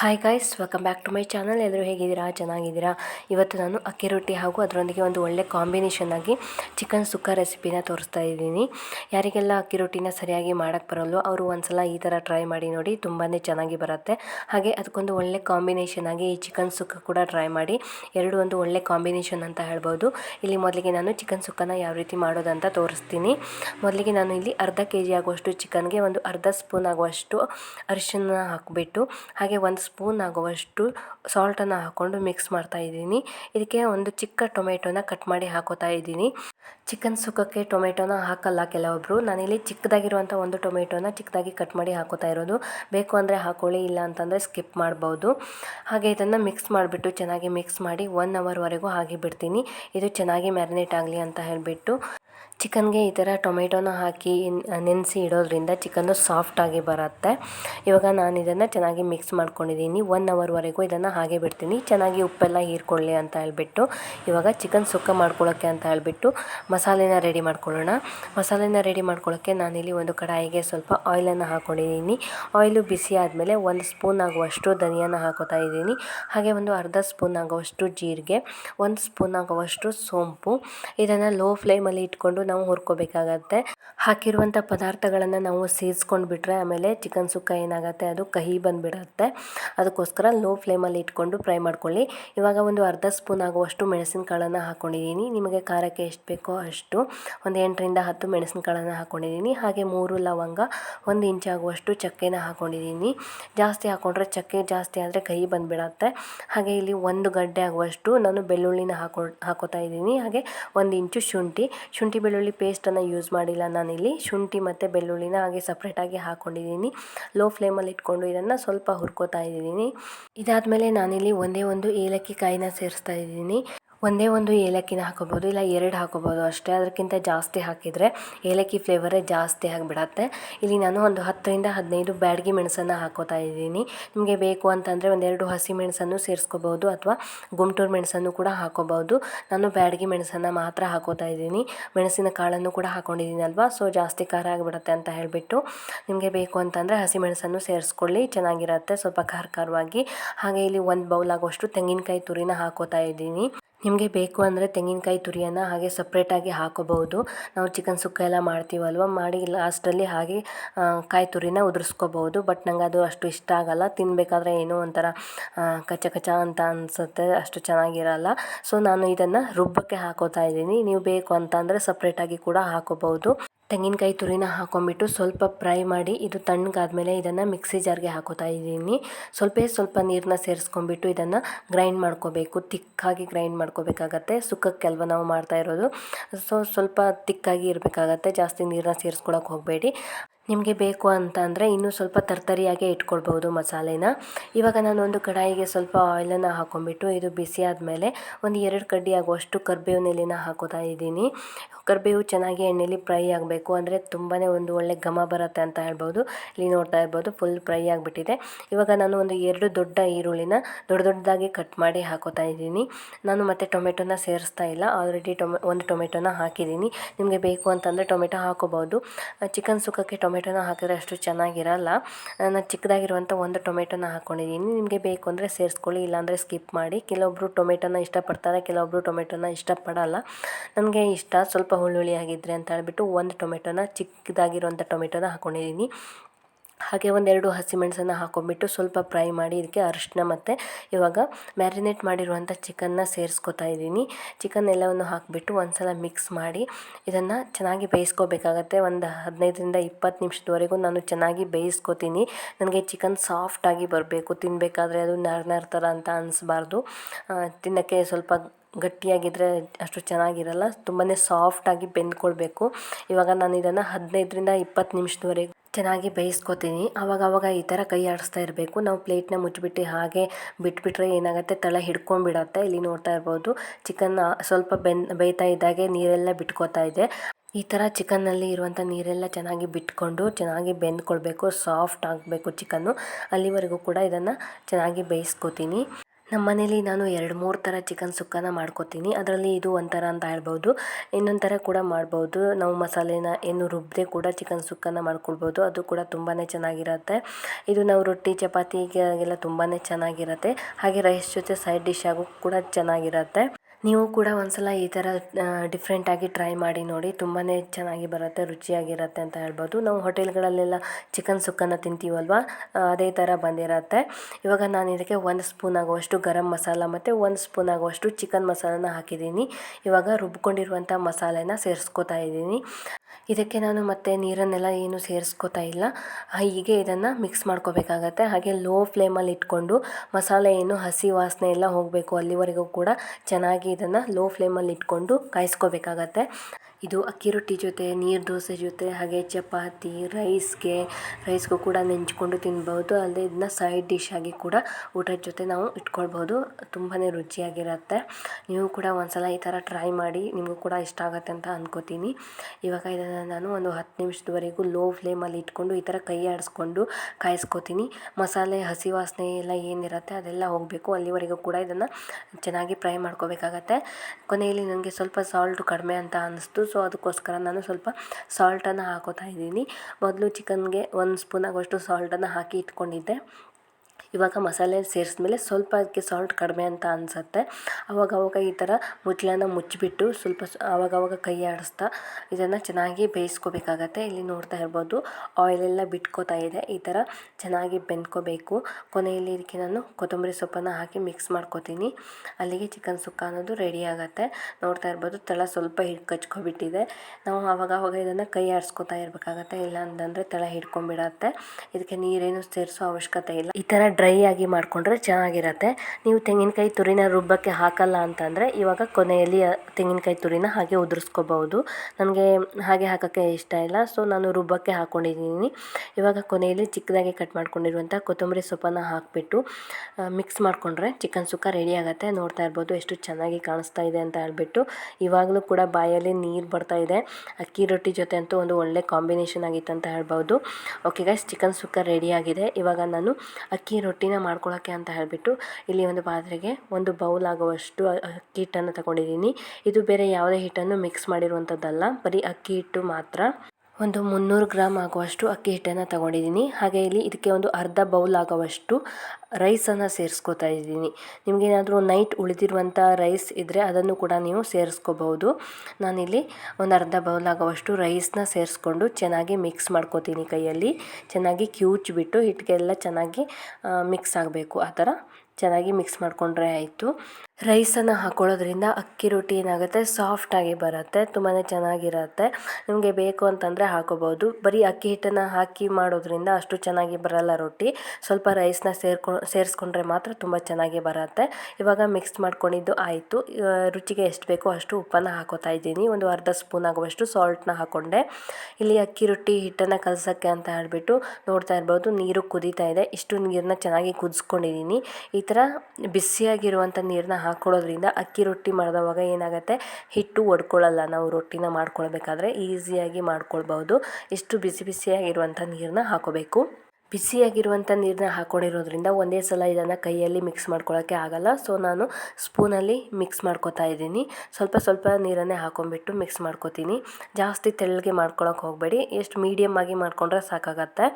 Hi guys welcome back to my channel ಎಲ್ಲರೂ ಹೇಗಿದ್ದೀರಾ? ಚೆನ್ನಾಗಿದ್ದೀರಾ? ಇವತ್ತು ನಾನು ಅಕ್ಕಿ ರೊಟ್ಟಿ ಹಾಗೂ ಅದರೊಂದಿಗೆ ಒಂದು ಒಳ್ಳೆ ಕಾಂಬಿನೇಷನ್ ಆಗಿ ಚಿಕನ್ ಸುಕ್ಕ ರೆಸಿಪಿನ ತೋರಿಸ್ತಾ ಇದ್ದೀನಿ. ಯಾರಿಗೆಲ್ಲ ಅಕ್ಕಿ ರೊಟ್ಟಿನ ಸರಿಯಾಗಿ ಮಾಡೋಕ್ಕೆ ಬರಲ್ವೋ ಅವರು ಒಂದ್ಸಲ ಈ ಥರ ಟ್ರೈ ಮಾಡಿ ನೋಡಿ ತುಂಬಾ ಚೆನ್ನಾಗಿ ಬರುತ್ತೆ. ಹಾಗೆ ಅದಕ್ಕೊಂದು ಒಳ್ಳೆ ಕಾಂಬಿನೇಷನ್ ಆಗಿ ಈ ಚಿಕನ್ ಸುಕ್ಕ ಕೂಡ ಟ್ರೈ ಮಾಡಿ, ಎರಡು ಒಂದು ಒಳ್ಳೆ ಕಾಂಬಿನೇಷನ್ ಅಂತ ಹೇಳ್ಬೋದು. ಇಲ್ಲಿ ಮೊದಲಿಗೆ ನಾನು ಚಿಕನ್ ಸುಕ್ಕನ ಯಾವ ರೀತಿ ಮಾಡೋದಂತ ತೋರಿಸ್ತೀನಿ. ಮೊದಲಿಗೆ ನಾನು ಇಲ್ಲಿ ಅರ್ಧ ಕೆ ಜಿ ಆಗುವಷ್ಟು ಚಿಕನ್ಗೆ ಒಂದು ಅರ್ಧ ಸ್ಪೂನ್ ಆಗುವಷ್ಟು ಅರಿಶಿನ ಹಾಕಿಬಿಟ್ಟು, ಹಾಗೆ ಒಂದು ಸ್ಪೂನ್ ಆಗುವಷ್ಟು ಸಾಲ್ಟನ್ನು ಹಾಕ್ಕೊಂಡು ಮಿಕ್ಸ್ ಮಾಡ್ತಾ ಇದ್ದೀನಿ. ಇದಕ್ಕೆ ಒಂದು ಚಿಕ್ಕ ಟೊಮೆಟೊನ ಕಟ್ ಮಾಡಿ ಹಾಕೋತಾ ಇದ್ದೀನಿ. ಚಿಕನ್ ಸುಕ್ಕಕ್ಕೆ ಟೊಮೆಟೊನ ಹಾಕಲ್ಲ ಕೆಲವೊಬ್ಬರು ನಾನಿಲ್ಲಿ ಚಿಕ್ಕದಾಗಿರುವಂಥ ಒಂದು ಟೊಮೆಟೊನ ಚಿಕ್ಕದಾಗಿ ಕಟ್ ಮಾಡಿ ಹಾಕೋತಾ ಇರೋದು. ಬೇಕು ಅಂದರೆ ಹಾಕೊಳ್ಳಿ, ಇಲ್ಲ ಅಂತಂದರೆ ಸ್ಕಿಪ್ ಮಾಡ್ಬೋದು. ಹಾಗೆ ಇದನ್ನು ಮಿಕ್ಸ್ ಮಾಡಿಬಿಟ್ಟು ಚೆನ್ನಾಗಿ ಮಿಕ್ಸ್ ಮಾಡಿ ಒನ್ ಅವರ್ವರೆಗೂ ಹಾಗೆ ಬಿಡ್ತೀನಿ. ಇದು ಚೆನ್ನಾಗಿ ಮ್ಯಾರಿನೇಟ್ ಆಗಲಿ ಅಂತ ಹೇಳಿಬಿಟ್ಟು. ಚಿಕನ್ಗೆ ಈ ಥರ ಟೊಮೆಟೊನ ಹಾಕಿ ನೆನೆಸಿ ಇಡೋದ್ರಿಂದ ಚಿಕನ್ನು ಸಾಫ್ಟಾಗಿ ಬರುತ್ತೆ. ಇವಾಗ ನಾನು ಇದನ್ನು ಚೆನ್ನಾಗಿ ಮಿಕ್ಸ್ ಮಾಡ್ಕೊಂಡಿದ್ದೀನಿ. ಒನ್ ಅವರ್ವರೆಗೂ ಇದನ್ನು ಹಾಗೆ ಬಿಡ್ತೀನಿ. ಚೆನ್ನಾಗಿ ಉಪ್ಪೆಲ್ಲ ಹೀರ್ಕೊಳ್ಳಿ ಅಂತ ಹೇಳಿಬಿಟ್ಟು, ಇವಾಗ ಚಿಕನ್ ಸುಕ್ಕ ಮಾಡ್ಕೊಳ್ಳೋಕ್ಕೆ ಅಂತ ಹೇಳ್ಬಿಟ್ಟು ಮಸಾಲೆನ ರೆಡಿ ಮಾಡ್ಕೊಳ್ಳೋಣ. ಮಸಾಲೆನ ರೆಡಿ ಮಾಡ್ಕೊಳ್ಳೋಕ್ಕೆ ನಾನಿಲ್ಲಿ ಒಂದು ಕಡಾಯಿಗೆ ಸ್ವಲ್ಪ ಆಯಿಲನ್ನು ಹಾಕ್ಕೊಂಡಿದ್ದೀನಿ ಆಯಿಲು ಬಿಸಿ ಆದಮೇಲೆ ಒಂದು ಸ್ಪೂನ್ ಆಗುವಷ್ಟು ಧನಿಯಾನ ಹಾಕೋತಾ ಇದ್ದೀನಿ. ಹಾಗೆ ಒಂದು ಅರ್ಧ ಸ್ಪೂನ್ ಆಗುವಷ್ಟು ಜೀರಿಗೆ, ಒಂದು ಸ್ಪೂನ್ ಆಗುವಷ್ಟು ಸೋಂಪು. ಇದನ್ನು ಲೋ ಫ್ಲೇಮಲ್ಲಿ ಇಟ್ಕೊಂಡು ನಾವು ಹುರ್ಕೋಬೇಕಾಗತ್ತೆ. ಹಾಕಿರುವಂಥ ಪದಾರ್ಥಗಳನ್ನು ನಾವು ಸೇರಿಸ್ಕೊಂಡು ಬಿಟ್ಟರೆ ಆಮೇಲೆ ಚಿಕನ್ ಸುಕ್ಕ ಏನಾಗುತ್ತೆ, ಅದು ಕಹಿ ಬಂದುಬಿಡತ್ತೆ. ಅದಕ್ಕೋಸ್ಕರ ಲೋ ಫ್ಲೇಮಲ್ಲಿ ಇಟ್ಕೊಂಡು ಫ್ರೈ ಮಾಡ್ಕೊಳ್ಳಿ. ಇವಾಗ ಒಂದು ಅರ್ಧ ಸ್ಪೂನ್ ಆಗುವಷ್ಟು ಮೆಣಸಿನಕಾಳನ್ನು ಹಾಕ್ಕೊಂಡಿದ್ದೀನಿ ನಿಮಗೆ ಖಾರಕ್ಕೆ ಎಷ್ಟು ಬೇಕೋ ಅಷ್ಟು. ಒಂದು ಎಂಟರಿಂದ ಹತ್ತು ಮೆಣಸಿನಕಾಳನ್ನು ಹಾಕ್ಕೊಂಡಿದ್ದೀನಿ ಹಾಗೆ ಮೂರು ಲವಂಗ, ಒಂದು ಇಂಚಾಗುವಷ್ಟು ಚಕ್ಕೆನ ಹಾಕ್ಕೊಂಡಿದ್ದೀನಿ ಜಾಸ್ತಿ ಹಾಕ್ಕೊಂಡ್ರೆ ಚಕ್ಕೆ ಜಾಸ್ತಿ ಆದರೆ ಕಹಿ ಬಂದುಬಿಡತ್ತೆ. ಹಾಗೆ ಇಲ್ಲಿ ಒಂದು ಗಡ್ಡೆ ಆಗುವಷ್ಟು ನಾನು ಬೆಳ್ಳುಳ್ಳಿನ ಹಾಕೊ, ಹಾಕೋತಾ ಇದ್ದೀನಿ. ಹಾಗೆ ಒಂದು ಇಂಚು ಶುಂಠಿ. ಶುಂಠಿ ಬೆಳ್ಳುಳ್ಳಿ ಪೇಸ್ಟನ್ನು ಯೂಸ್ ಮಾಡಿಲ್ಲ ನಾನಿಲ್ಲಿ. ಶುಂಠಿ ಮತ್ತು ಬೆಳ್ಳುಳ್ಳಿನ ಹಾಗೆ ಸಪ್ರೇಟಾಗಿ ಹಾಕ್ಕೊಂಡಿದ್ದೀನಿ ಲೋ ಫ್ಲೇಮಲ್ಲಿ ಇಟ್ಕೊಂಡು ಇದನ್ನು ಸ್ವಲ್ಪ ಹುರ್ಕೋತಾ ಇದ್ದೀನಿ. ಇದಾದಮೇಲೆ ನಾನಿಲ್ಲಿ ಒಂದೇ ಒಂದು ಏಲಕ್ಕಿ ಕಾಯಿನ ಸೇರಿಸ್ತಾ ಇದ್ದೀನಿ. ಒಂದೇ ಒಂದು ಏಲಕ್ಕಿನ ಹಾಕೋಬೋದು, ಇಲ್ಲ ಎರಡು ಹಾಕೋಬೋದು, ಅಷ್ಟೇ ಅದಕ್ಕಿಂತ ಜಾಸ್ತಿ ಹಾಕಿದರೆ ಏಲಕ್ಕಿ ಫ್ಲೇವರೇ ಜಾಸ್ತಿ ಆಗಿಬಿಡತ್ತೆ. ಇಲ್ಲಿ ನಾನು ಒಂದು ಹತ್ತರಿಂದ ಹದಿನೈದು ಬ್ಯಾಡಗಿ ಮೆಣಸನ್ನು ಹಾಕೋತಾ ಇದ್ದೀನಿ. ನಿಮಗೆ ಬೇಕು ಅಂತಂದರೆ ಒಂದೆರಡು ಹಸಿ ಮೆಣಸನ್ನು ಸೇರಿಸ್ಕೋಬೋದು ಅಥವಾ ಗುಂಟೂರು ಮೆಣಸನ್ನು ಕೂಡ ಹಾಕೋಬೋದು. ನಾನು ಬ್ಯಾಡಗಿ ಮೆಣಸನ್ನು ಮಾತ್ರ ಹಾಕೋತಾ ಇದ್ದೀನಿ. ಮೆಣಸಿನ ಕಾಳನ್ನು ಕೂಡ ಹಾಕೊಂಡಿದ್ದೀನಿ ಅಲ್ವಾ? ಸೊ ಜಾಸ್ತಿ ಖಾರ ಆಗಿಬಿಡುತ್ತೆ ಅಂತ ಹೇಳಿಬಿಟ್ಟು ನಿಮಗೆ ಬೇಕು ಅಂತಂದರೆ ಹಸಿ ಮೆಣಸನ್ನು ಸೇರಿಸ್ಕೊಳ್ಳಿ, ಚೆನ್ನಾಗಿರುತ್ತೆ. ಸ್ವಲ್ಪ ಖಾರ ಖಾರವಾಗಿ. ಹಾಗೆ ಇಲ್ಲಿ ಒಂದು ಬೌಲ್ ಆಗುವಷ್ಟು ತೆಂಗಿನಕಾಯಿ ತುರಿನ ಹಾಕೋತಾ ಇದ್ದೀನಿ. ನಿಮಗೆ ಬೇಕು ಅಂದರೆ ತೆಂಗಿನಕಾಯಿ ತುರಿಯನ್ನು ಹಾಗೆ ಸಪ್ರೇಟಾಗಿ ಹಾಕೋಬಹುದು. ನಾವು ಚಿಕನ್ ಸುಕ್ಕ ಎಲ್ಲ ಮಾಡ್ತೀವಲ್ವ? ಮಾಡಿ ಲಾಸ್ಟಲ್ಲಿ ಹಾಗೆ ಕಾಯಿ ತುರಿನ ಉದುರಿಸ್ಕೋಬಹುದು. ಬಟ್ ನಂಗೆ ಅದು ಅಷ್ಟು ಇಷ್ಟ ಆಗಲ್ಲ. ತಿನ್ನಬೇಕಾದ್ರೆ ಏನೋ ಒಂಥರ ಕಚ್ಚ ಕಚ್ಚ ಅಂತ ಅನಿಸುತ್ತೆ. ಅಷ್ಟು ಚೆನ್ನಾಗಿರಲ್ಲ. ಸೊ ನಾನು ಇದನ್ನು ರುಬ್ಬಕ್ಕೆ ಹಾಕೋತಾ ಇದ್ದೀನಿ. ನೀವು ಬೇಕು ಅಂತ ಅಂದರೆ ಸಪ್ರೇಟಾಗಿ ಕೂಡ ಹಾಕೋಬಹುದು. ತೆಂಗಿನಕಾಯಿ ತುರಿನ ಹಾಕೊಂಡ್ಬಿಟ್ಟು ಸ್ವಲ್ಪ ಫ್ರೈ ಮಾಡಿ ಇದು ತಣ್ಣಗಾದ್ಮೇಲೆ ಇದನ್ನು ಮಿಕ್ಸಿ ಜಾರ್ಗೆ ಹಾಕೋತಾ ಇದ್ದೀನಿ. ಸ್ವಲ್ಪ ಸ್ವಲ್ಪ ನೀರನ್ನ ಸೇರಿಸ್ಕೊಂಡ್ಬಿಟ್ಟು ಇದನ್ನು ಗ್ರೈಂಡ್ ಮಾಡ್ಕೋಬೇಕು. ತಿಕ್ಕಾಗಿ ಗ್ರೈಂಡ್ ಮಾಡ್ಕೋಬೇಕಾಗತ್ತೆ. ಸುಕ್ಕಕ್ಕೆ ಅಲ್ವ ನಾವು ಮಾಡ್ತಾ ಇರೋದು. ಸೊ, ಸ್ವಲ್ಪ ತಿಕ್ಕಾಗಿ ಇರಬೇಕಾಗತ್ತೆ. ಜಾಸ್ತಿ ನೀರನ್ನ ಸೇರಿಸ್ಕೊಳಕ್ಕೆ ಹೋಗಬೇಡಿ. ನಿಮಗೆ ಬೇಕು ಅಂತ ಅಂದರೆ ಇನ್ನೂ ಸ್ವಲ್ಪ ತರ್ತರಿಯಾಗೆ ಇಟ್ಕೊಳ್ಬೋದು ಮಸಾಲೆನ. ಇವಾಗ ನಾನು ಒಂದು ಕಡಾಯಿಗೆ ಸ್ವಲ್ಪ ಆಯಿಲನ್ನು ಹಾಕೊಂಡ್ಬಿಟ್ಟು ಇದು ಬಿಸಿ ಆದಮೇಲೆ ಒಂದು ಎರಡು ಕಡ್ಡಿ ಆಗುವಷ್ಟು ಕರ್ಬೇವಿನ ಎಲೆನ ಹಾಕೋತಾ ಇದ್ದೀನಿ. ಕರಿಬೇವು ಚೆನ್ನಾಗಿ ಎಣ್ಣೆಲಿ ಫ್ರೈ ಆಗಬೇಕು ಅಂದರೆ ತುಂಬಾ ಒಂದು ಒಳ್ಳೆ ಘಮ ಬರುತ್ತೆ ಅಂತ ಹೇಳ್ಬೋದು. ಇಲ್ಲಿ ನೋಡ್ತಾ ಇರ್ಬೋದು ಫುಲ್ ಫ್ರೈ ಆಗಿಬಿಟ್ಟಿದೆ. ಇವಾಗ ನಾನು ಒಂದು ಎರಡು ದೊಡ್ಡ ಈರುಳ್ಳಿನ ದೊಡ್ಡ ದೊಡ್ಡದಾಗಿ ಕಟ್ ಮಾಡಿ ಹಾಕೋತಾ ಇದ್ದೀನಿ. ನಾನು ಮತ್ತೆ ಟೊಮೆಟೊನ ಸೇರಿಸ್ತಾ ಇಲ್ಲ. ಆಲ್ರೆಡಿ ಟೊಮೆ, ಒಂದು ಟೊಮೆಟೊನ ಹಾಕಿದ್ದೀನಿ. ನಿಮಗೆ ಬೇಕು ಅಂತಂದರೆ ಟೊಮೆಟೊ ಹಾಕೋಬೋದು ಚಿಕನ್ ಸುಕ್ಕಕ್ಕೆ ಟೊಮೆಟೊನ ಹಾಕಿದ್ರೆ ಅಷ್ಟು ಚೆನ್ನಾಗಿರಲ್ಲ. ನಾನು ಚಿಕ್ಕದಾಗಿರುವಂಥ ಒಂದು ಟೊಮೆಟೊನ ಹಾಕ್ಕೊಂಡಿದ್ದೀನಿ ನಿಮಗೆ ಬೇಕು ಅಂದರೆ ಸೇರಿಸ್ಕೊಳ್ಳಿ, ಇಲ್ಲಾಂದರೆ ಸ್ಕಿಪ್ ಮಾಡಿ. ಕೆಲವೊಬ್ಬರು ಟೊಮೆಟೊನ ಇಷ್ಟಪಡ್ತಾರೆ ಕೆಲವೊಬ್ಬರು ಟೊಮೆಟೊನ ಇಷ್ಟಪಡಲ್ಲ. ನನಗೆ ಇಷ್ಟ ಸ್ವಲ್ಪ ಹುಳಿ ಆಗಿದ್ರೆ ಅಂತ ಹೇಳ್ಬಿಟ್ಟು ಒಂದು ಟೊಮೆಟೊನ ಚಿಕ್ಕದಾಗಿರುವಂಥ ಟೊಮೆಟೊನ ಹಾಕ್ಕೊಂಡಿದ್ದೀನಿ ಹಾಗೆ ಒಂದೆರಡು ಹಸಿಮೆಣಸನ್ನು ಹಾಕೊಂಡ್ಬಿಟ್ಟು ಸ್ವಲ್ಪ ಫ್ರೈ ಮಾಡಿ ಇದಕ್ಕೆ ಅರಿಶಿನ ಮತ್ತು ಇವಾಗ ಮ್ಯಾರಿನೇಟ್ ಮಾಡಿರುವಂಥ ಚಿಕನ್ನ ಸೇರಿಸ್ಕೊತಾ ಇದ್ದೀನಿ. ಚಿಕನ್ ಎಲ್ಲವನ್ನು ಹಾಕಿಬಿಟ್ಟು ಒಂದು ಸಲ ಮಿಕ್ಸ್ ಮಾಡಿ ಇದನ್ನು ಚೆನ್ನಾಗಿ ಬೇಯಿಸ್ಕೋಬೇಕಾಗತ್ತೆ. ಒಂದು ಹದಿನೈದರಿಂದ ಇಪ್ಪತ್ತು ನಿಮಿಷದವರೆಗೂ ನಾನು ಚೆನ್ನಾಗಿ ಬೇಯಿಸ್ಕೊತೀನಿ. ನನಗೆ ಚಿಕನ್ ಸಾಫ್ಟಾಗಿ ಬರಬೇಕು. ತಿನ್ನಬೇಕಾದ್ರೆ ಅದು ನರ್ ನರ್ ಥರ ಅಂತ ಅನಿಸ್ಬಾರ್ದು. ತಿನ್ನೋಕ್ಕೆ ಸ್ವಲ್ಪ ಗಟ್ಟಿಯಾಗಿದ್ದರೆ ಅಷ್ಟು ಚೆನ್ನಾಗಿರಲ್ಲ. ತುಂಬಾ ಸಾಫ್ಟಾಗಿ ಬೆಂದ್ಕೊಳ್ಬೇಕು. ಇವಾಗ ನಾನು ಇದನ್ನು ಹದಿನೈದರಿಂದ ಇಪ್ಪತ್ತು ನಿಮಿಷದವರೆಗೂ ಚೆನ್ನಾಗಿ ಬೇಯಿಸ್ಕೊತೀನಿ. ಆವಾಗ ಆವಾಗ ಈ ಥರ ಕೈ ಆಡಿಸ್ತಾ ಇರಬೇಕು. ನಾವು ಪ್ಲೇಟ್ನ ಮುಚ್ಚಿಬಿಟ್ಟು ಹಾಗೆ ಬಿಟ್ಬಿಟ್ರೆ ಏನಾಗುತ್ತೆ? ತಳ ಹಿಡ್ಕೊಂಡ್ಬಿಡತ್ತೆ. ಇಲ್ಲಿ ನೋಡ್ತಾ ಇರ್ಬೋದು, ಚಿಕನ್ನ ಸ್ವಲ್ಪ ಬೆನ್, ಬೇಯ್ತಾ ಇದ್ದಾಗೆ ನೀರೆಲ್ಲ ಬಿಟ್ಕೋತಾ ಇದೆ. ಈ ಥರ ಚಿಕನ್ನಲ್ಲಿ ಇರುವಂಥ ನೀರೆಲ್ಲ ಚೆನ್ನಾಗಿ ಬಿಟ್ಕೊಂಡು ಚೆನ್ನಾಗಿ ಬೆಂದ್ಕೊಳ್ಬೇಕು. ಸಾಫ್ಟ್ ಆಗಬೇಕು ಚಿಕನ್ನು. ಅಲ್ಲಿವರೆಗೂ ಕೂಡ ಇದನ್ನು ಚೆನ್ನಾಗಿ ಬೇಯಿಸ್ಕೊತೀನಿ. ನಮ್ಮ ಮನೇಲಿ ನಾನು ಎರಡು ಮೂರು ಥರ ಚಿಕನ್ ಸುಕ್ಕನ ಮಾಡ್ಕೊತೀನಿ. ಅದರಲ್ಲಿ ಇದು ಒಂಥರ ಅಂತ ಹೇಳ್ಬೋದು. ಇನ್ನೊಂದು ಥರ ಕೂಡ ಮಾಡ್ಬೋದು. ನಾವು ಮಸಾಲೆನ ಏನು ರುಬ್ಬದೆ ಕೂಡ ಚಿಕನ್ ಸುಕ್ಕನ ಮಾಡ್ಕೊಳ್ಬೋದು. ಅದು ಕೂಡ ತುಂಬಾ ಚೆನ್ನಾಗಿರುತ್ತೆ. ಇದು ನಾವು ರೊಟ್ಟಿ, ಚಪಾತಿಗೆಲ್ಲ ತುಂಬಾ ಚೆನ್ನಾಗಿರುತ್ತೆ. ಹಾಗೆ ರೈಸ್ ಜೊತೆ ಸೈಡ್ ಡಿಶ್ ಆಗು ಕೂಡ ಚೆನ್ನಾಗಿರುತ್ತೆ. ನೀವು ಕೂಡ ಒಂದ್ಸಲ ಈ ಥರ ಡಿಫ್ರೆಂಟಾಗಿ ಟ್ರೈ ಮಾಡಿ ನೋಡಿ. ತುಂಬಾ ಚೆನ್ನಾಗಿ ಬರುತ್ತೆ, ರುಚಿಯಾಗಿರುತ್ತೆ ಅಂತ ಹೇಳ್ಬೋದು. ನಾವು ಹೋಟೆಲ್ಗಳಲ್ಲೆಲ್ಲ ಚಿಕನ್ ಸುಕ್ಕನ್ನು ತಿಂತೀವಲ್ವ? ಅದೇ ಥರ ಬಂದಿರುತ್ತೆ. ಇವಾಗ ನಾನು ಇದಕ್ಕೆ ಒಂದು ಸ್ಪೂನ್ ಆಗುವಷ್ಟು ಗರಂ ಮಸಾಲ ಮತ್ತು ಒಂದು ಸ್ಪೂನ್ ಆಗುವಷ್ಟು ಚಿಕನ್ ಮಸಾಲನ ಹಾಕಿದ್ದೀನಿ. ಇವಾಗ ರುಬ್ಕೊಂಡಿರುವಂಥ ಮಸಾಲೆನ ಸೇರಿಸ್ಕೊತಾ ಇದ್ದೀನಿ. ಇದಕ್ಕೆ ನಾನು ಮತ್ತೆ ನೀರನ್ನೆಲ್ಲ ಏನು ಸೇರಿಸ್ಕೋತಾ ಇಲ್ಲ. ಹೀಗೆ ಇದನ್ನು ಮಿಕ್ಸ್ ಮಾಡ್ಕೋಬೇಕಾಗತ್ತೆ. ಹಾಗೆ ಲೋ ಫ್ಲೇಮಲ್ಲಿ ಇಟ್ಕೊಂಡು ಮಸಾಲೆ ಏನು ಹಸಿ ವಾಸನೆ ಎಲ್ಲ ಹೋಗಬೇಕು. ಅಲ್ಲಿವರೆಗೂ ಕೂಡ ಚೆನ್ನಾಗಿ ಇದನ್ನು ಲೋ ಫ್ಲೇಮಲ್ಲಿ ಇಟ್ಕೊಂಡು ಕಾಯಿಸ್ಕೋಬೇಕಾಗತ್ತೆ. ಇದು ಅಕ್ಕಿ ರೊಟ್ಟಿ ಜೊತೆ, ನೀರು ದೋಸೆ ಜೊತೆ, ಹಾಗೆ ಚಪಾತಿ, ರೈಸ್ಗೆ, ರೈಸ್ಗೂ ಕೂಡ ನೆಂಚ್ಕೊಂಡು ತಿನ್ಬೋದು. ಅಲ್ಲದೆ ಇದನ್ನ ಸೈಡ್ ಡಿಶ್ ಆಗಿ ಕೂಡ ಊಟದ ಜೊತೆ ನಾವು ಇಟ್ಕೊಳ್ಬೋದು. ತುಂಬಾ ರುಚಿಯಾಗಿರುತ್ತೆ. ನೀವು ಕೂಡ ಒಂದ್ಸಲ ಈ ಥರ ಟ್ರೈ ಮಾಡಿ ನಿಮಗೂ ಕೂಡ ಇಷ್ಟ ಆಗುತ್ತೆ ಅಂತ ಅಂದ್ಕೋತೀನಿ ಇವಾಗ ಇದನ್ನು ನಾನು ಒಂದು ಹತ್ತು ನಿಮಿಷದವರೆಗೂ ಲೋ ಫ್ಲೇಮಲ್ಲಿ ಇಟ್ಕೊಂಡು ಈ ಥರ ಕೈ ಆಡಿಸ್ಕೊಂಡು ಕಾಯಿಸ್ಕೊತೀನಿ. ಮಸಾಲೆ, ಹಸಿ ವಾಸನೆ ಎಲ್ಲ ಏನಿರುತ್ತೆ ಅದೆಲ್ಲ ಹೋಗಬೇಕು. ಅಲ್ಲಿವರೆಗೂ ಕೂಡ ಇದನ್ನು ಚೆನ್ನಾಗಿ ಫ್ರೈ ಮಾಡ್ಕೋಬೇಕಾಗತ್ತೆ. ಕೊನೆಯಲ್ಲಿ ನನಗೆ ಸ್ವಲ್ಪ ಸಾಲ್ಟು ಕಡಿಮೆ ಅಂತ ಅನ್ನಿಸ್ತು ಸೊ ಅದಕ್ಕೋಸ್ಕರ ನಾನು ಸ್ವಲ್ಪ ಸಾಲ್ಟನ್ನು ಹಾಕೋತಾ ಇದ್ದೀನಿ. ಮೊದಲು ಚಿಕನ್ಗೆ ಒಂದು ಸ್ಪೂನ್ ಆಗುವಷ್ಟು ಸಾಲ್ಟನ್ನು ಹಾಕಿ ಇಟ್ಕೊಂಡಿದ್ದೆ. ಇವಾಗ ಮಸಾಲೆ ಸೇರಿಸಿದ್ಮೇಲೆ ಸ್ವಲ್ಪ ಅದಕ್ಕೆ ಸಾಲ್ಟ್ ಕಡಿಮೆ ಅಂತ ಅನಿಸುತ್ತೆ. ಅವಾಗ ಈ ಥರ ಮುಚ್ಚಳನ ಮುಚ್ಚಿಬಿಟ್ಟು ಸ್ವಲ್ಪ ಆವಾಗವಾಗ ಕೈ ಆಡಿಸ್ತಾ ಇದನ್ನು ಚೆನ್ನಾಗಿ ಬೇಯಿಸ್ಕೋಬೇಕಾಗತ್ತೆ. ಇಲ್ಲಿ ನೋಡ್ತಾ ಇರ್ಬೋದು ಆಯಿಲೆಲ್ಲ ಬಿಟ್ಕೋತಾ ಇದೆ. ಈ ಥರ ಚೆನ್ನಾಗಿ ಬೆಂದ್ಕೋಬೇಕು. ಕೊನೆಯಲ್ಲಿ ಇದಕ್ಕೆ ನಾನು ಕೊತ್ತಂಬರಿ ಸೊಪ್ಪನ್ನು ಹಾಕಿ ಮಿಕ್ಸ್ ಮಾಡ್ಕೋತೀನಿ. ಅಲ್ಲಿಗೆ ಚಿಕನ್ ಸುಕ್ಕ ಅನ್ನೋದು ರೆಡಿ ಆಗುತ್ತೆ. ನೋಡ್ತಾ ಇರ್ಬೋದು ತಳ ಸ್ವಲ್ಪ ಹಿಡ್ ಕಚ್ಕೊಬಿಟ್ಟಿದೆ ನಾವು ಆವಾಗ ಅವಾಗ ಇದನ್ನು ಕೈ ಆಡಿಸ್ಕೊತಾ ಇರಬೇಕಾಗತ್ತೆ. ಇಲ್ಲ ಅಂತಂದರೆ ತಳ ಹಿಡ್ಕೊಂಡ್ಬಿಡತ್ತೆ. ಇದಕ್ಕೆ ನೀರೇನು ಸೇರಿಸೋ ಅವಶ್ಯಕತೆ ಇಲ್ಲ. ಈ ಥರ ಡ್ರೈ ಆಗಿ ಮಾಡಿಕೊಂಡ್ರೆ ಚೆನ್ನಾಗಿರತ್ತೆ. ನೀವು ತೆಂಗಿನಕಾಯಿ ತುರಿನ ರುಬ್ಬಕ್ಕೆ ಹಾಕಲ್ಲ ಅಂತಂದರೆ ಇವಾಗ ಕೊನೆಯಲ್ಲಿ ತೆಂಗಿನಕಾಯಿ ತುರಿನ ಹಾಗೆ ಉದುರಿಸ್ಕೋಬಹುದು. ನನಗೆ ಹಾಗೆ ಹಾಕೋಕ್ಕೆ ಇಷ್ಟ ಇಲ್ಲ, ಸೊ ನಾನು ರುಬ್ಬಕ್ಕೆ ಹಾಕ್ಕೊಂಡಿದ್ದೀನಿ ಇವಾಗ ಕೊನೆಯಲ್ಲಿ ಚಿಕ್ಕದಾಗಿ ಕಟ್ ಮಾಡ್ಕೊಂಡಿರುವಂಥ ಕೊತ್ತಂಬರಿ ಸೊಪ್ಪನ್ನು ಹಾಕಿಬಿಟ್ಟು ಮಿಕ್ಸ್ ಮಾಡಿಕೊಂಡ್ರೆ ಚಿಕನ್ ಸುಕ್ಕ ರೆಡಿ ಆಗುತ್ತೆ. ನೋಡ್ತಾ ಇರ್ಬೋದು ಎಷ್ಟು ಚೆನ್ನಾಗಿ ಕಾಣಿಸ್ತಾ ಇದೆ ಅಂತ ಹೇಳ್ಬಿಟ್ಟು. ಇವಾಗಲೂ ಕೂಡ ಬಾಯಲ್ಲಿ ನೀರು ಬರ್ತಾ ಇದೆ. ಅಕ್ಕಿ ರೊಟ್ಟಿ ಜೊತೆ ಅಂತೂ ಒಂದು ಒಳ್ಳೆ ಕಾಂಬಿನೇಷನ್ ಆಗಿತ್ತು ಅಂತ ಹೇಳ್ಬೋದು. Okay guys, chicken sukka ready ಆಗಿದೆ. ಇವಾಗ ನಾನು ಅಕ್ಕಿ ರೊಟ್ಟಿನ ಮಾಡ್ಕೊಳ್ಳೋಕ್ಕೆ ಅಂತ ಹೇಳಿಬಿಟ್ಟು ಇಲ್ಲಿ ಒಂದು ಪಾತ್ರೆಗೆ ಒಂದು ಬೌಲ್ ಆಗುವಷ್ಟು ಅಕ್ಕಿ ಹಿಟ್ಟನ್ನು ತಗೊಂಡಿದ್ದೀನಿ. ಇದು ಬೇರೆ ಯಾವುದೇ ಹಿಟ್ಟನ್ನು ಮಿಕ್ಸ್ ಮಾಡಿರುವಂಥದ್ದಲ್ಲ. ಬರೀ ಅಕ್ಕಿ ಹಿಟ್ಟು ಮಾತ್ರ. ಒಂದು ಮುನ್ನೂರು ಗ್ರಾಮ್ ಆಗುವಷ್ಟು ಅಕ್ಕಿ ಹಿಟ್ಟನ್ನು ತಗೊಂಡಿದ್ದೀನಿ. ಹಾಗೆ ಇಲ್ಲಿ ಇದಕ್ಕೆ ಒಂದು ಅರ್ಧ ಬೌಲ್ ಆಗುವಷ್ಟು ರೈಸನ್ನು ಸೇರಿಸ್ಕೋತಾ ಇದ್ದೀನಿ. ನಿಮಗೇನಾದರೂ ನೈಟ್ ಉಳಿದಿರುವಂಥ ರೈಸ್ ಇದ್ದರೆ ಅದನ್ನು ಕೂಡ ನೀವು ಸೇರಿಸ್ಕೋಬಹುದು. ನಾನಿಲ್ಲಿ ಒಂದು ಅರ್ಧ ಬೌಲ್ ಆಗುವಷ್ಟು ರೈಸ್ನ ಸೇರಿಸ್ಕೊಂಡು ಚೆನ್ನಾಗಿ ಮಿಕ್ಸ್ ಮಾಡ್ಕೋತೀನಿ ಕೈಯಲ್ಲಿ. ಚೆನ್ನಾಗಿ ಕ್ಯೂಚ್ಬಿಟ್ಟು ಹಿಟ್ಟಿಗೆಲ್ಲ ಚೆನ್ನಾಗಿ ಮಿಕ್ಸ್ ಆಗಬೇಕು. ಆ ಥರ ಚೆನ್ನಾಗಿ ಮಿಕ್ಸ್ ಮಾಡಿಕೊಂಡ್ರೆ ಆಯಿತು. ರೈಸನ್ನು ಹಾಕೊಳ್ಳೋದ್ರಿಂದ ಅಕ್ಕಿ ರೊಟ್ಟಿ ಏನಾಗುತ್ತೆ? ಸಾಫ್ಟಾಗಿ ಬರುತ್ತೆ ತುಂಬಾ ಚೆನ್ನಾಗಿರುತ್ತೆ. ನಿಮಗೆ ಬೇಕು ಅಂತಂದರೆ ಹಾಕೋಬೋದು ಬರೀ ಅಕ್ಕಿ ಹಿಟ್ಟನ್ನು ಹಾಕಿ ಮಾಡೋದ್ರಿಂದ ಅಷ್ಟು ಚೆನ್ನಾಗಿ ಬರಲ್ಲ ರೊಟ್ಟಿ. ಸ್ವಲ್ಪ ರೈಸ್ನ ಸೇರ್ಕೊ, ಸೇರಿಸ್ಕೊಂಡ್ರೆ ಮಾತ್ರ ತುಂಬ ಚೆನ್ನಾಗಿ ಬರುತ್ತೆ. ಇವಾಗ ಮಿಕ್ಸ್ ಮಾಡ್ಕೊಂಡಿದ್ದು ಆಯಿತು. ರುಚಿಗೆ ಎಷ್ಟು ಬೇಕೋ ಅಷ್ಟು ಉಪ್ಪನ್ನು ಹಾಕೋತಾ ಇದ್ದೀನಿ. ಒಂದು ಅರ್ಧ ಸ್ಪೂನ್ ಆಗುವಷ್ಟು ಸಾಲ್ಟ್ನ ಹಾಕ್ಕೊಂಡೆ ಇಲ್ಲಿ ಅಕ್ಕಿ ರೊಟ್ಟಿ, ಹಿಟ್ಟನ್ನು ಕಲಸೋಕ್ಕೆ ಅಂತ ಹೇಳಿಬಿಟ್ಟು ನೋಡ್ತಾ ಇರ್ಬೋದು. ನೀರು ಕುದೀತಾ ಇದೆ. ಇಷ್ಟು ನೀರನ್ನ ಚೆನ್ನಾಗಿ ಕುದಿಸ್ಕೊಂಡಿದ್ದೀನಿ. ಈ ಥರ ಬಿಸಿಯಾಗಿರುವಂಥ ನೀರನ್ನ ಹಾಕ್ಕೊಳ್ಳೋದ್ರಿಂದ ಅಕ್ಕಿ ರೊಟ್ಟಿ ಮಾಡಿದವಾಗ ಏನಾಗುತ್ತೆ? ಹಿಟ್ಟು ಒಡ್ಕೊಳ್ಳಲ್ಲ ನಾವು ರೊಟ್ಟಿನ ಮಾಡ್ಕೊಳ್ಬೇಕಾದ್ರೆ ಈಸಿಯಾಗಿ ಮಾಡ್ಕೊಳ್ಬೌದು ಇಷ್ಟು ಬಿಸಿ ಬಿಸಿಯಾಗಿರುವಂಥ ನೀರನ್ನ ಹಾಕೋಬೇಕು. ಬಿಸಿಯಾಗಿರುವಂಥ ನೀರನ್ನ ಹಾಕ್ಕೊಂಡಿರೋದ್ರಿಂದ ಒಂದೇ ಸಲ ಇದನ್ನು ಕೈಯಲ್ಲಿ ಮಿಕ್ಸ್ ಮಾಡ್ಕೊಳ್ಳೋಕ್ಕೆ ಆಗಲ್ಲ. ಸೊ ನಾನು ಸ್ಪೂನಲ್ಲಿ ಮಿಕ್ಸ್ ಮಾಡ್ಕೊತಾ ಇದ್ದೀನಿ. ಸ್ವಲ್ಪ ಸ್ವಲ್ಪ ನೀರನ್ನೇ ಹಾಕೊಂಡ್ಬಿಟ್ಟು ಮಿಕ್ಸ್ ಮಾಡ್ಕೊತೀನಿ. ಜಾಸ್ತಿ ತೆಳ್ಳಗೆ ಮಾಡ್ಕೊಳಕ್ಕೆ ಹೋಗಬೇಡಿ. ಎಷ್ಟು ಮೀಡಿಯಮ್ ಆಗಿ ಮಾಡಿಕೊಂಡ್ರೆ ಸಾಕಾಗತ್ತೆ.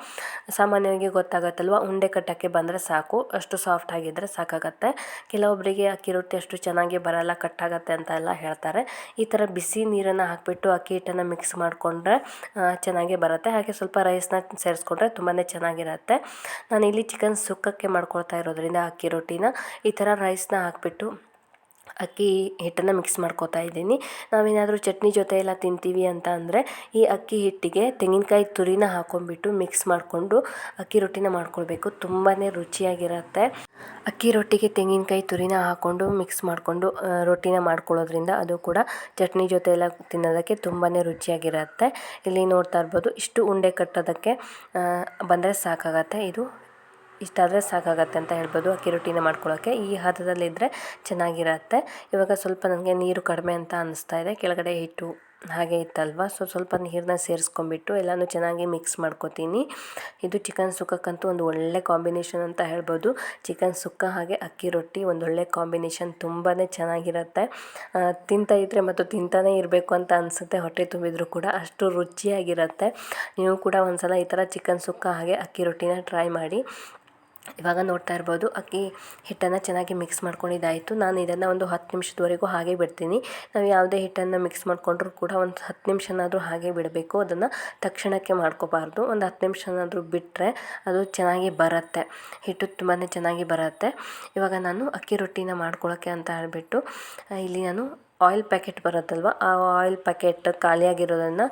ಸಾಮಾನ್ಯವಾಗಿ ಗೊತ್ತಾಗತ್ತಲ್ವ? ಉಂಡೆ ಕಟ್ಟೋಕ್ಕೆ ಬಂದರೆ ಸಾಕು. ಅಷ್ಟು ಸಾಫ್ಟ್ ಆಗಿದ್ದರೆ ಸಾಕಾಗತ್ತೆ. ಕೆಲವೊಬ್ಬರಿಗೆ ಅಕ್ಕಿ ರೊಟ್ಟಿ ಅಷ್ಟು ಚೆನ್ನಾಗಿ ಬರಲ್ಲ, ಕಟ್ಟಾಗತ್ತೆ ಅಂತ ಎಲ್ಲ ಹೇಳ್ತಾರೆ. ಈ ಥರ ಬಿಸಿ ನೀರನ್ನು ಹಾಕಿಬಿಟ್ಟು ಅಕ್ಕಿ ಹಿಟ್ಟನ್ನು ಮಿಕ್ಸ್ ಮಾಡಿಕೊಂಡ್ರೆ ಚೆನ್ನಾಗೇ ಬರುತ್ತೆ. ಹಾಗೆ ಸ್ವಲ್ಪ ರೈಸ್ನ ಸೇರಿಸ್ಕೊಂಡ್ರೆ ತುಂಬಾ ಚೆನ್ನಾಗಿ ಚೆನ್ನಾಗಿರುತ್ತೆ. ನಾನು ಇಲ್ಲಿ ಚಿಕನ್ ಸುಕ್ಕಕ್ಕೆ ಮಾಡ್ಕೊಳ್ತಾ ಇರೋದ್ರಿಂದ ಅಕ್ಕಿ ರೊಟ್ಟಿನ ಈ ಥರ ರೈಸ್ನ ಹಾಕ್ಬಿಟ್ಟು ಅಕ್ಕಿ ಹಿಟ್ಟನ್ನು ಮಿಕ್ಸ್ ಮಾಡ್ಕೋತಾ ಇದ್ದೀನಿ. ನಾವೇನಾದರೂ ಚಟ್ನಿ ಜೊತೆ ಎಲ್ಲ ತಿಂತೀವಿ ಅಂತ ಅಂದರೆ ಈ ಅಕ್ಕಿ ಹಿಟ್ಟಿಗೆ ತೆಂಗಿನಕಾಯಿ ತುರಿನ ಹಾಕೊಂಡ್ಬಿಟ್ಟು ಮಿಕ್ಸ್ ಮಾಡಿಕೊಂಡು ಅಕ್ಕಿ ರೊಟ್ಟಿನ ಮಾಡ್ಕೊಳ್ಬೇಕು. ತುಂಬಾ ರುಚಿಯಾಗಿರುತ್ತೆ. ಅಕ್ಕಿ ರೊಟ್ಟಿಗೆ ತೆಂಗಿನಕಾಯಿ ತುರಿನ ಹಾಕ್ಕೊಂಡು ಮಿಕ್ಸ್ ಮಾಡಿಕೊಂಡು ರೊಟ್ಟಿನ ಮಾಡ್ಕೊಳ್ಳೋದ್ರಿಂದ ಅದು ಕೂಡ ಚಟ್ನಿ ಜೊತೆ ಎಲ್ಲ ತಿನ್ನೋದಕ್ಕೆ ತುಂಬಾ ರುಚಿಯಾಗಿರುತ್ತೆ. ಇಲ್ಲಿ ನೋಡ್ತಾ ಇರ್ಬೋದು, ಇಷ್ಟು ಉಂಡೆ ಕಟ್ಟೋದಕ್ಕೆ ಬಂದರೆ ಸಾಕಾಗತ್ತೆ. ಇದು ಇಷ್ಟಾದರೆ ಸಾಕಾಗತ್ತೆ ಅಂತ ಹೇಳ್ಬೋದು. ಅಕ್ಕಿ ರೊಟ್ಟಿನ ಮಾಡ್ಕೊಳ್ಳೋಕ್ಕೆ ಈ ಹದದಲ್ಲಿದ್ದರೆ ಚೆನ್ನಾಗಿರತ್ತೆ. ಇವಾಗ ಸ್ವಲ್ಪ ನನಗೆ ನೀರು ಕಡಿಮೆ ಅಂತ ಅನ್ನಿಸ್ತಾ ಇದೆ. ಕೆಳಗಡೆ ಹಿಟ್ಟು ಹಾಗೆ ಇತ್ತಲ್ವ? ಸೊ ಸ್ವಲ್ಪ ನೀರನ್ನ ಸೇರಿಸ್ಕೊಂಬಿಟ್ಟು ಎಲ್ಲನೂ ಚೆನ್ನಾಗಿ ಮಿಕ್ಸ್ ಮಾಡ್ಕೊತೀನಿ. ಇದು ಚಿಕನ್ ಸುಕ್ಕಕ್ಕಂತೂ ಒಂದು ಒಳ್ಳೆ ಕಾಂಬಿನೇಷನ್ ಅಂತ ಹೇಳ್ಬೋದು. ಚಿಕನ್ ಸುಕ್ಕ ಹಾಗೆ ಅಕ್ಕಿ ರೊಟ್ಟಿ ಒಂದೊಳ್ಳೆ ಕಾಂಬಿನೇಷನ್ ತುಂಬಾ ಚೆನ್ನಾಗಿರುತ್ತೆ. ತಿಂತಾ ಇದ್ದರೆ ಮತ್ತು ತಿಂತಾನೇ ಇರಬೇಕು ಅಂತ ಅನಿಸುತ್ತೆ. ಹೊಟ್ಟೆ ತುಂಬಿದರೂ ಕೂಡ ಅಷ್ಟು ರುಚಿಯಾಗಿರುತ್ತೆ. ನೀವು ಕೂಡ ಒಂದ್ಸಲ ಈ ಥರ ಚಿಕನ್ ಸುಕ್ಕ ಹಾಗೆ ಅಕ್ಕಿ ರೊಟ್ಟಿನ ಟ್ರೈ ಮಾಡಿ. ಇವಾಗ ನೋಡ್ತಾ ಇರ್ಬೋದು, ಅಕ್ಕಿ ಹಿಟ್ಟನ್ನು ಚೆನ್ನಾಗಿ ಮಿಕ್ಸ್ ಮಾಡ್ಕೊಂಡಿದ್ದಾಯಿತು. ನಾನು ಇದನ್ನು ಒಂದು ಹತ್ತು ನಿಮಿಷದವರೆಗೂ ಹಾಗೆ ಬಿಡ್ತೀನಿ. ನಾವು ಯಾವುದೇ ಹಿಟ್ಟನ್ನು ಮಿಕ್ಸ್ ಮಾಡಿಕೊಂಡ್ರೂ ಕೂಡ ಒಂದು ಹತ್ತು ನಿಮಿಷನಾದರೂ ಹಾಗೆ ಬಿಡಬೇಕು. ಅದನ್ನು ತಕ್ಷಣಕ್ಕೆ ಮಾಡ್ಕೋಬಾರ್ದು. ಒಂದು ಹತ್ತು ನಿಮಿಷನಾದರೂ ಬಿಟ್ಟರೆ ಅದು ಚೆನ್ನಾಗಿ ಬರುತ್ತೆ. ಹಿಟ್ಟು ತುಂಬಾ ಚೆನ್ನಾಗಿ ಬರುತ್ತೆ. ಇವಾಗ ನಾನು ಅಕ್ಕಿ ರೊಟ್ಟಿನ ಮಾಡ್ಕೊಳ್ಳೋಕ್ಕೆ ಅಂತ ಹೇಳಿಬಿಟ್ಟು ಇಲ್ಲಿ ನಾನು ಆಯಿಲ್ ಪ್ಯಾಕೆಟ್ ಬರುತ್ತಲ್ವ, ಆ ಆಯಿಲ್ ಪ್ಯಾಕೆಟ್ ಖಾಲಿಯಾಗಿರೋದನ್ನು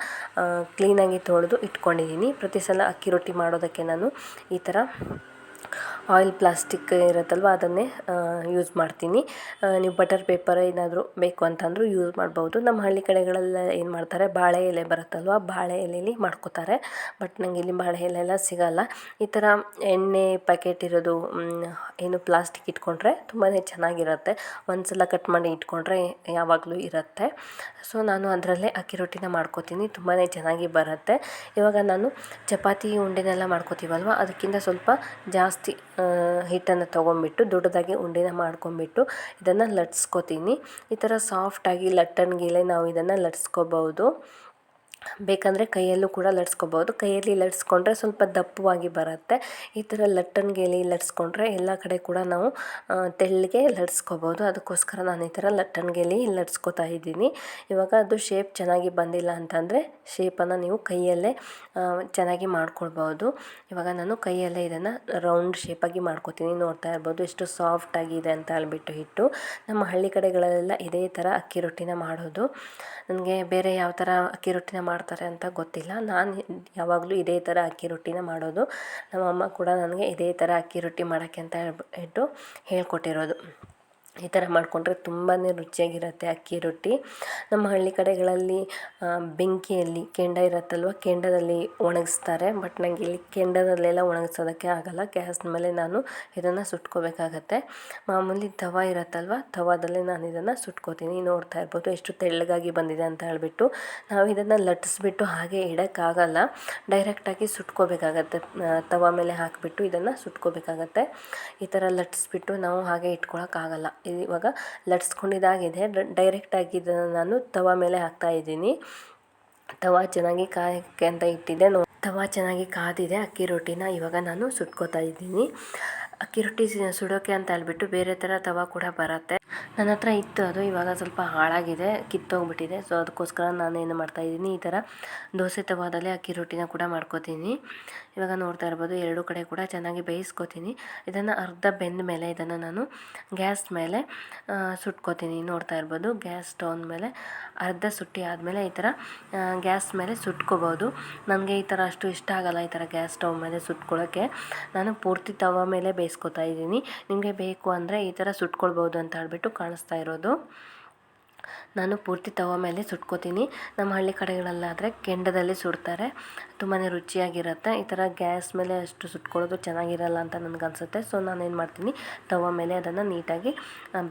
ಕ್ಲೀನಾಗಿ ತೊಳೆದು ಇಟ್ಕೊಂಡಿದ್ದೀನಿ ಪ್ರತಿ ಸಲ ಅಕ್ಕಿ ರೊಟ್ಟಿ ಮಾಡೋದಕ್ಕೆ ನಾನು ಈ ಥರ ಆಯಿಲ್ ಪ್ಲಾಸ್ಟಿಕ್ ಇರುತ್ತಲ್ವ, ಅದನ್ನೇ ಯೂಸ್ ಮಾಡ್ತೀನಿ. ನೀವು ಬಟರ್ ಪೇಪರ್ ಏನಾದರೂ ಬೇಕು ಅಂತಂದರೂ ಯೂಸ್ ಮಾಡ್ಬೋದು. ನಮ್ಮ ಹಳ್ಳಿ ಕಡೆಗಳೆಲ್ಲ ಏನು ಮಾಡ್ತಾರೆ, ಬಾಳೆ ಎಲೆ ಬರುತ್ತಲ್ವ, ಬಾಳೆ ಎಲೆಯಲ್ಲಿ ಮಾಡ್ಕೋತಾರೆ. ಬಟ್ ನನಗೆ ಇಲ್ಲಿ ಬಾಳೆ ಎಲೆ ಎಲ್ಲ ಸಿಗಲ್ಲ. ಈ ಥರ ಎಣ್ಣೆ ಪ್ಯಾಕೆಟ್ ಇರೋದು ಏನು ಪ್ಲಾಸ್ಟಿಕ್ ಇಟ್ಕೊಂಡ್ರೆ ತುಂಬಾ ಚೆನ್ನಾಗಿರುತ್ತೆ. ಒಂದು ಸಲ ಕಟ್ ಮಾಡಿ ಇಟ್ಕೊಂಡ್ರೆ ಯಾವಾಗಲೂ ಇರುತ್ತೆ. ಸೊ ನಾನು ಅದರಲ್ಲೇ ಅಕ್ಕಿ ರೊಟ್ಟಿನ ಮಾಡ್ಕೋತೀನಿ. ತುಂಬಾ ಚೆನ್ನಾಗಿ ಬರುತ್ತೆ. ಇವಾಗ ನಾನು ಚಪಾತಿ ಉಂಡೆನೆಲ್ಲ ಮಾಡ್ಕೋತೀವಲ್ವ, ಅದಕ್ಕಿಂತ ಸ್ವಲ್ಪ ಜಾಸ್ತಿ ಹಿಟ್ಟನ್ನು ತೊಗೊಂಬಿಟ್ಟು ದೊಡ್ಡದಾಗಿ ಉಂಡೆನ ಮಾಡ್ಕೊಂಬಿಟ್ಟು ಇದನ್ನು ಲಟ್ಸ್ಕೊತೀನಿ. ಈ ಥರ ಸಾಫ್ಟಾಗಿ ಲಟ್ಟಣಿಗೆಲೆ ನಾವು ಇದನ್ನು ಲಟ್ಸ್ಕೊಬೋದು ಬೇಕಂದರೆ ಕೈಯಲ್ಲೂ ಕೂಡ ಲಟ್ಸ್ಕೊಬೋದು. ಕೈಯಲ್ಲಿ ಲಟ್ಸ್ಕೊಂಡ್ರೆ ಸ್ವಲ್ಪ ದಪ್ಪವಾಗಿ ಬರುತ್ತೆ. ಈ ಥರ ಲಟ್ಟಣಿಗೆಯಲ್ಲಿ ಲಟ್ಸ್ಕೊಂಡ್ರೆ ಎಲ್ಲ ಕಡೆ ಕೂಡ ನಾವು ತೆಳ್ಳಗೆ ಲಟ್ಸ್ಕೊಬೋದು. ಅದಕ್ಕೋಸ್ಕರ ನಾನು ಈ ಥರ ಲಟ್ಟಣಿಗೆಯಲ್ಲಿ ಲಟ್ಸ್ಕೊತಾ ಇದ್ದೀನಿ. ಇವಾಗ ಅದು ಶೇಪ್ ಚೆನ್ನಾಗಿ ಬಂದಿಲ್ಲ ಅಂತಂದರೆ ಶೇಪನ್ನು ನೀವು ಕೈಯಲ್ಲೇ ಚೆನ್ನಾಗಿ ಮಾಡ್ಕೊಳ್ಬೋದು. ಇವಾಗ ನಾನು ಕೈಯಲ್ಲೇ ಇದನ್ನು ರೌಂಡ್ ಶೇಪಾಗಿ ಮಾಡ್ಕೊತೀನಿ. ನೋಡ್ತಾ ಇರ್ಬೋದು ಎಷ್ಟು ಸಾಫ್ಟ್ ಆಗಿದೆ ಅಂತ ಹೇಳ್ಬಿಟ್ಟು ಹಿಟ್ಟು ನಮ್ಮ ಹಳ್ಳಿ ಕಡೆಗಳಲ್ಲೆಲ್ಲ ಇದೇ ಥರ ಅಕ್ಕಿ ರೊಟ್ಟಿನ ಮಾಡೋದು. ನನಗೆ ಬೇರೆ ಯಾವ ಥರ ಅಕ್ಕಿ ರೊಟ್ಟಿನ ಮಾಡ್ತಾರೆ ಅಂತ ಗೊತ್ತಿಲ್ಲ. ನಾನು ಯಾವಾಗಲೂ ಇದೇ ಥರ ಅಕ್ಕಿ ರೊಟ್ಟಿನ ಮಾಡೋದು. ನಮ್ಮಮ್ಮ ಕೂಡ ನನಗೆ ಇದೇ ಥರ ಅಕ್ಕಿ ರೊಟ್ಟಿ ಮಾಡೋಕ್ಕೆ ಅಂತ ಹೇಳ್ಬಿಟ್ಟು ಹೇಳ್ಕೊಟ್ಟಿರೋದು. ಈ ಥರ ಮಾಡಿಕೊಂಡ್ರೆ ತುಂಬಾ ರುಚಿಯಾಗಿರುತ್ತೆ ಅಕ್ಕಿ ರೊಟ್ಟಿ. ನಮ್ಮ ಹಳ್ಳಿ ಕಡೆಗಳಲ್ಲಿ ಬೆಂಕಿಯಲ್ಲಿ ಕೆಂಡ ಇರುತ್ತಲ್ವ, ಕೆಂಡದಲ್ಲಿ ಒಣಗಿಸ್ತಾರೆ. ಬಟ್ ನನಗೆ ಇಲ್ಲಿ ಕೆಂಡದಲ್ಲೆಲ್ಲ ಒಣಗಿಸೋದಕ್ಕೆ ಆಗಲ್ಲ. ಗ್ಯಾಸ್ ಮೇಲೆ ನಾನು ಇದನ್ನು ಸುಟ್ಕೋಬೇಕಾಗತ್ತೆ. ಮಾಮೂಲಿ ತವ ಇರುತ್ತಲ್ವ, ತವಾದಲ್ಲೇ ನಾನು ಇದನ್ನು ಸುಟ್ಕೋತೀನಿ. ನೋಡ್ತಾ ಇರ್ಬೋದು, ಎಷ್ಟು ತೆಳ್ಳಗಾಗಿ ಬಂದಿದೆ ಅಂತ ಹೇಳಿಬಿಟ್ಟು. ನಾವು ಇದನ್ನು ಲಟ್ಟಿಸ್ಬಿಟ್ಟು ಹಾಗೆ ಇಡೋಕ್ಕಾಗಲ್ಲ. ಡೈರೆಕ್ಟಾಗಿ ಸುಟ್ಕೋಬೇಕಾಗತ್ತೆ. ತವ ಮೇಲೆ ಹಾಕಿಬಿಟ್ಟು ಇದನ್ನು ಸುಟ್ಕೋಬೇಕಾಗತ್ತೆ. ಈ ಥರ ಲಟ್ಟಿಸ್ಬಿಟ್ಟು ನಾವು ಹಾಗೆ ಇಟ್ಕೊಳಕ್ಕಾಗಲ್ಲ. ಇವಾಗ ಲಟ್ಸ್ಕೊಂಡಿದ್ದಾಗಿದೆ ಡೈರೆಕ್ಟಾಗಿ ಇದನ್ನು ನಾನು ತವ ಮೇಲೆ ಹಾಕ್ತಾ ಇದ್ದೀನಿ. ತವಾ ಚೆನ್ನಾಗಿ ಕಾಯಕ್ಕೆ ಅಂತ ಇಟ್ಟಿದ್ದೆ. ನೋ ತವ ಚೆನ್ನಾಗಿ ಕಾದಿದೆ. ಅಕ್ಕಿ ರೊಟ್ಟಿನ ಇವಾಗ ನಾನು ಸುಟ್ಕೋತಾ ಇದ್ದೀನಿ. ಅಕ್ಕಿ ರೊಟ್ಟಿ ಸುಡೋಕೆ ಅಂತ ಹೇಳ್ಬಿಟ್ಟು ಬೇರೆ ಥರ ತವ ಕೂಡ ಬರುತ್ತೆ. ನನ್ನ ಹತ್ರ ಇತ್ತು ಅದು, ಇವಾಗ ಸ್ವಲ್ಪ ಹಾಳಾಗಿದೆ, ಕಿತ್ತೋಗ್ಬಿಟ್ಟಿದೆ. ಸೊ ಅದಕ್ಕೋಸ್ಕರ ನಾನು ಏನು ಮಾಡ್ತಾಯಿದ್ದೀನಿ ಈ ಥರ ದೋಸೆ ತವಾದಲ್ಲಿ ಅಕ್ಕಿ ರೊಟ್ಟಿನ ಕೂಡ ಮಾಡ್ಕೋತೀನಿ. ಇವಾಗ ನೋಡ್ತಾ ಇರ್ಬೋದು, ಎರಡು ಕಡೆ ಕೂಡ ಚೆನ್ನಾಗಿ ಬೇಯಿಸ್ಕೊತೀನಿ. ಇದನ್ನು ಅರ್ಧ ಬೆಂದ ಮೇಲೆ ಇದನ್ನು ನಾನು ಗ್ಯಾಸ್ ಮೇಲೆ ಸುಟ್ಕೋತೀನಿ. ನೋಡ್ತಾ ಇರ್ಬೋದು, ಗ್ಯಾಸ್ ಸ್ಟೌನ್ ಮೇಲೆ ಅರ್ಧ ಸುಟ್ಟಿ ಆದಮೇಲೆ ಈ ಥರ ಗ್ಯಾಸ್ ಮೇಲೆ ಸುಟ್ಕೋಬೋದು. ನನಗೆ ಈ ಥರ ಅಷ್ಟು ಇಷ್ಟ ಆಗಲ್ಲ ಈ ಥರ ಗ್ಯಾಸ್ ಸ್ಟವ್ ಮೇಲೆ ಸುಟ್ಕೊಳ್ಳೋಕ್ಕೆ ನಾನು ಪೂರ್ತಿ ತವ ಮೇಲೆ ಬೇಯಿಸ್ಕೊತಾ ಇದ್ದೀನಿ. ನಿಮಗೆ ಬೇಕು ಅಂದರೆ ಈ ಥರ ಸುಟ್ಕೊಳ್ಬೋದು ಅಂತ ಹೇಳ್ಬಿಟ್ಟು ಕಾಣಿಸ್ತಾ ಇರೋದು. ನಾನು ಪೂರ್ತಿ ತವ ಮೇಲೆ ಸುಟ್ಕೋತೀನಿ. ನಮ್ಮ ಹಳ್ಳಿ ಕಡೆಗಳಲ್ಲಾದರೆ ಕೆಂಡದಲ್ಲಿ ಸುಡ್ತಾರೆ. ತುಂಬಾ ರುಚಿಯಾಗಿರುತ್ತೆ. ಈ ಥರ ಗ್ಯಾಸ್ ಮೇಲೆ ಅಷ್ಟು ಸುಟ್ಕೊಳ್ಳೋದು ಚೆನ್ನಾಗಿರಲ್ಲ ಅಂತ ನನಗನ್ಸುತ್ತೆ. ಸೊ ಏನು ಮಾಡ್ತೀನಿ? ತವ ಮೇಲೆ ಅದನ್ನು ನೀಟಾಗಿ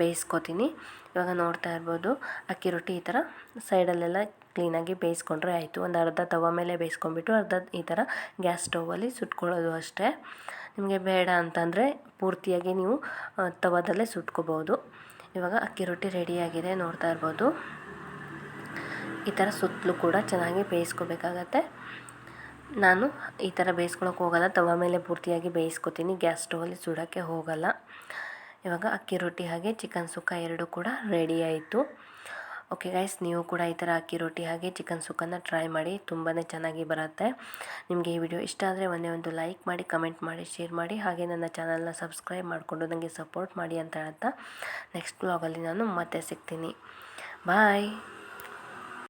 ಬೇಯಿಸ್ಕೊತೀನಿ. ಇವಾಗ ನೋಡ್ತಾ ಇರ್ಬೋದು, ಅಕ್ಕಿ ರೊಟ್ಟಿ ಈ ಥರ ಸೈಡಲ್ಲೆಲ್ಲ ಕ್ಲೀನಾಗಿ ಬೇಯಿಸ್ಕೊಂಡ್ರೆ ಆಯಿತು. ಒಂದು ಅರ್ಧ ತವ ಮೇಲೆ ಬೇಯಿಸ್ಕೊಂಡ್ಬಿಟ್ಟು ಅರ್ಧ ಈ ಥರ ಗ್ಯಾಸ್ ಸ್ಟೌವಲ್ಲಿ ಸುಟ್ಕೊಳ್ಳೋದು ಅಷ್ಟೇ. ನಿಮಗೆ ಬೇಡ ಅಂತಂದರೆ ಪೂರ್ತಿಯಾಗಿ ನೀವು ತವದಲ್ಲೇ ಸುಟ್ಕೋಬೋದು. ಇವಾಗ ಅಕ್ಕಿ ರೊಟ್ಟಿ ರೆಡಿಯಾಗಿದೆ ನೋಡ್ತಾ ಇರ್ಬೋದು. ಈ ಥರ ಸುತ್ತಲೂ ಕೂಡ ಚೆನ್ನಾಗಿ ಬೇಯಿಸ್ಕೋಬೇಕಾಗತ್ತೆ. ನಾನು ಈ ಥರ ಬೇಯಿಸ್ಕೊಳಕ್ಕೆ ಹೋಗಲ್ಲ, ತವ ಮೇಲೆ ಪೂರ್ತಿಯಾಗಿ ಬೇಯಿಸ್ಕೊತೀನಿ, ಗ್ಯಾಸ್ ಸ್ಟೋವಲ್ಲಿ ಸುಡೋಕ್ಕೆ ಹೋಗಲ್ಲ. ಇವಾಗ ಅಕ್ಕಿ ರೊಟ್ಟಿ ಹಾಗೆ ಚಿಕನ್ ಸುಕ್ಕ ಎರಡು ಕೂಡ ರೆಡಿ ಆಯಿತು. ಓಕೆ ಗೈಸ್ ನೀವು ಕೂಡ ಈ ಥರ ಅಕ್ಕಿ ರೊಟ್ಟಿ ಹಾಗೆ ಚಿಕನ್ ಸುಕ್ಕನ್ನು ಟ್ರೈ ಮಾಡಿ ತುಂಬಾ ಚೆನ್ನಾಗಿ ಬರುತ್ತೆ. ನಿಮಗೆ ಈ ವಿಡಿಯೋ ಇಷ್ಟ ಆದರೆ ಒಂದೇ ಒಂದು ಲೈಕ್ ಮಾಡಿ ಕಮೆಂಟ್ ಮಾಡಿ ಶೇರ್ ಮಾಡಿ, ಹಾಗೆ ನನ್ನ ಚಾನಲ್ನ ಸಬ್ಸ್ಕ್ರೈಬ್ ಮಾಡಿಕೊಂಡು ನನಗೆ ಸಪೋರ್ಟ್ ಮಾಡಿ ಅಂತ ಹೇಳ್ತಾ. ನೆಕ್ಸ್ಟ್ ಬ್ಲಾಗಲ್ಲಿ ನಾನು ಮತ್ತೆ ಸಿಗ್ತೀನಿ. ಬಾಯ್